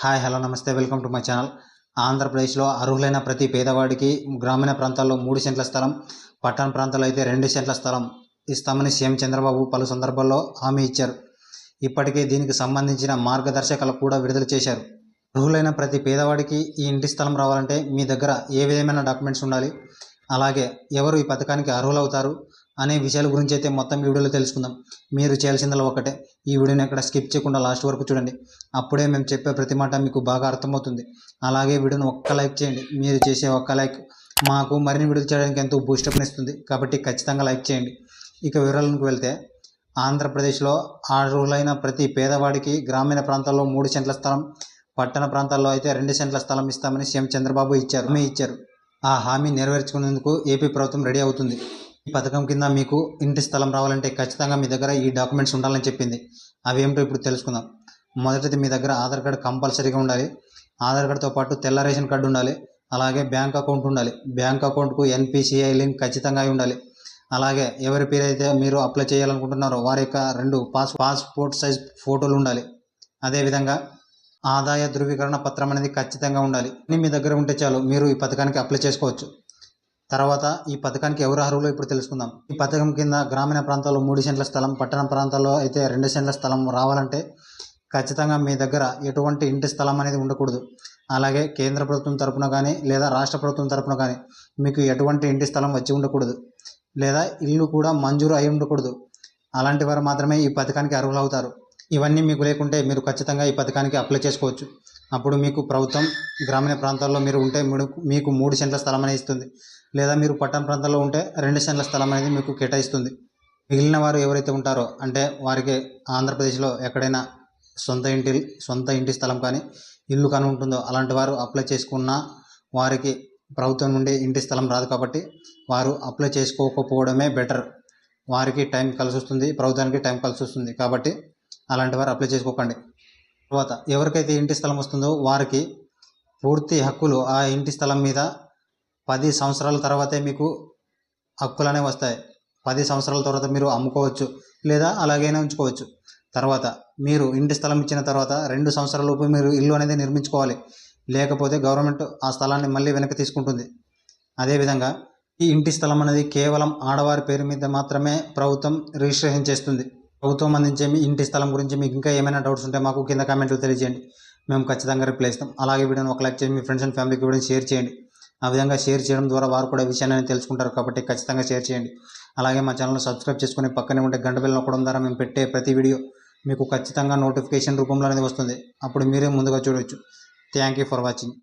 Hi hello నమస్తే welcome to my channel. ఆంధ్రప్రదేశ్లో అర్హులైన ప్రతి పేదవాడికి గ్రామీణ ప్రాంతాల్లో మూడు సెంట్ల స్థలం పట్టణ ప్రాంతాల్లో అయితే రెండు సెంట్ల స్థలం ఇస్తామని సీఎం చంద్రబాబు పలు సందర్భాల్లో హామీ ఇచ్చారు. ఇప్పటికే దీనికి సంబంధించిన మార్గదర్శకాలు కూడా విడుదల చేశారు. అర్హులైన ప్రతి పేదవాడికి ఈ ఇంటి స్థలం రావాలంటే మీ దగ్గర ఏ విధమైన డాక్యుమెంట్స్ ఉండాలి? అలాగే ఎవరు ఈ పథకానికి అర్హులవుతారు అనే విషయాల గురించి అయితే మొత్తం ఈ వీడియోలో తెలుసుకుందాం. మీరు చేయాల్సిందల్లా ఒకటే ఈ వీడియోని ఎక్కడ స్కిప్ చేయకుండా లాస్ట్ వరకు చూడండి. అప్పుడే మేము చెప్పే ప్రతి మాట మీకు బాగా అర్థమవుతుంది. అలాగే వీడియోని ఒక్క లైక్ చేయండి. మీరు చేసే ఒక్క లైక్ మాకు మరిన్ని వీడియోలు చేయడానికి ఎంతో బూస్టప్నిస్తుంది కాబట్టి ఖచ్చితంగా లైక్ చేయండి. ఇక వివరాలకు వెళ్తే ఆంధ్రప్రదేశ్లో అర్హులైన ప్రతి పేదవాడికి గ్రామీణ ప్రాంతాల్లో మూడు సెంట్ల స్థలం పట్టణ ప్రాంతాల్లో అయితే రెండు సెంట్ల స్థలం ఇస్తామని సీఎం చంద్రబాబు ఇచ్చారు. హామీ ఇచ్చారు. ఆ హామీ నెరవేర్చుకునేందుకు ఏపీ ప్రభుత్వం రెడీ అవుతుంది. ఈ పథకం కింద మీకు ఇంటి స్థలం రావాలంటే ఖచ్చితంగా మీ దగ్గర ఈ డాక్యుమెంట్స్ ఉండాలని చెప్పింది. అవి ఏమిటో ఇప్పుడు తెలుసుకుందాం. మొదటిది మీ దగ్గర ఆధార్ కార్డు కంపల్సరీగా ఉండాలి. ఆధార్ కార్డుతో పాటు తెల్ల రేషన్ కార్డు ఉండాలి. అలాగే బ్యాంక్ అకౌంట్ ఉండాలి. బ్యాంక్ అకౌంట్కు ఎన్పిసిఐ లింక్ ఖచ్చితంగా అయి ఉండాలి. అలాగే ఎవరి పేరు అయితే మీరు అప్లై చేయాలనుకుంటున్నారో వారి యొక్క రెండు పాస్ పాస్పోర్ట్ సైజ్ ఫోటోలు ఉండాలి. అదేవిధంగా ఆదాయ ధృవీకరణ పత్రం అనేది ఖచ్చితంగా ఉండాలి. మీ దగ్గర ఉంటే చాలు మీరు ఈ పథకానికి అప్లై చేసుకోవచ్చు. తర్వాత ఈ పథకానికి ఎవరు అర్హులు ఇప్పుడు తెలుసుకుందాం. ఈ పథకం కింద గ్రామీణ ప్రాంతాల్లో మూడు సెంట్ల స్థలం పట్టణ ప్రాంతాల్లో అయితే రెండు సెంట్ల స్థలం రావాలంటే ఖచ్చితంగా మీ దగ్గర ఎటువంటి ఇంటి స్థలం అనేది ఉండకూడదు. అలాగే కేంద్ర ప్రభుత్వం తరపున కానీ లేదా రాష్ట్ర ప్రభుత్వం తరపున కానీ మీకు ఎటువంటి ఇంటి స్థలం వచ్చి ఉండకూడదు. లేదా ఇల్లు కూడా మంజూరు అయి ఉండకూడదు. అలాంటి వారు మాత్రమే ఈ పథకానికి అర్హులు అవుతారు ఇవన్నీ మీకు లేకుంటే మీరు ఖచ్చితంగా ఈ పథకానికి అప్లై చేసుకోవచ్చు. అప్పుడు మీకు ప్రభుత్వం గ్రామీణ ప్రాంతాల్లో మీరు ఉంటే మీకు మూడు సెంట్ల స్థలం అనేది ఇస్తుంది. లేదా మీరు పట్టణ ప్రాంతాల్లో ఉంటే రెండు సెంట్ల స్థలం అనేది మీకు కేటాయిస్తుంది. మిగిలిన వారు ఎవరైతే ఉంటారో అంటే వారికి ఆంధ్రప్రదేశ్లో ఎక్కడైనా సొంత ఇంటి సొంత ఇంటి స్థలం కానీ ఇల్లు కానీ ఉంటుందో అలాంటి వారు అప్లై చేసుకున్న వారికి ప్రభుత్వం నుండి ఇంటి స్థలం రాదు కాబట్టి వారు అప్లై చేసుకోకపోవడమే బెటర్ వారికి టైం కలిసి వస్తుంది ప్రభుత్వానికి టైం కలిసి వస్తుంది కాబట్టి అలాంటి వారు అప్లై చేసుకోకండి. తర్వాత ఎవరికైతే ఇంటి స్థలం వస్తుందో వారికి పూర్తి హక్కులు ఆ ఇంటి స్థలం మీద పది సంవత్సరాల తర్వాతే మీకు హక్కులు అనేవి వస్తాయి. పది సంవత్సరాల తర్వాత మీరు అమ్ముకోవచ్చు లేదా అలాగైనా ఉంచుకోవచ్చు. తర్వాత మీరు ఇంటి స్థలం ఇచ్చిన తర్వాత రెండు సంవత్సరాలలోపు మీరు ఇల్లు అనేది నిర్మించుకోవాలి. లేకపోతే గవర్నమెంట్ ఆ స్థలాన్ని మళ్ళీ వెనక్కి తీసుకుంటుంది. అదేవిధంగా ఈ ఇంటి స్థలం అనేది కేవలం ఆడవారి పేరు మీద మాత్రమే ప్రభుత్వం రిజిస్ట్రేషన్ చేస్తుంది. ప్రభుత్వం అందించే మీ ఇంటి స్థలం గురించి మీకు ఇంకా ఏమైనా డౌట్స్ ఉంటే మాకు కింద కామెంట్లు తెలియజేయండి. మేము ఖచ్చితంగా రిప్లై ఇస్తాం. అలాగే వీడియోని ఒక లైక్ చేసి మీ ఫ్రెండ్స్ అండ్ ఫ్యామిలీకి కూడా షేర్ చేయండి. ఆ విధంగా షేర్ చేయడం ద్వారా వారు కూడా విషయాన్ని తెలుసుకుంటారు కాబట్టి ఖచ్చితంగా షేర్ చేయండి. అలాగే మా ఛానల్ సబ్స్క్రైబ్ చేసుకుని పక్కనే ఉంటే గంట బిల్ నొక్కడం ద్వారా మేము పెట్టే ప్రతి వీడియో మీకు ఖచ్చితంగా నోటిఫికేషన్ రూపంలో అనేది వస్తుంది. అప్పుడు మీరే ముందుగా చూడవచ్చు థ్యాంక్ యూ ఫర్ వాచింగ్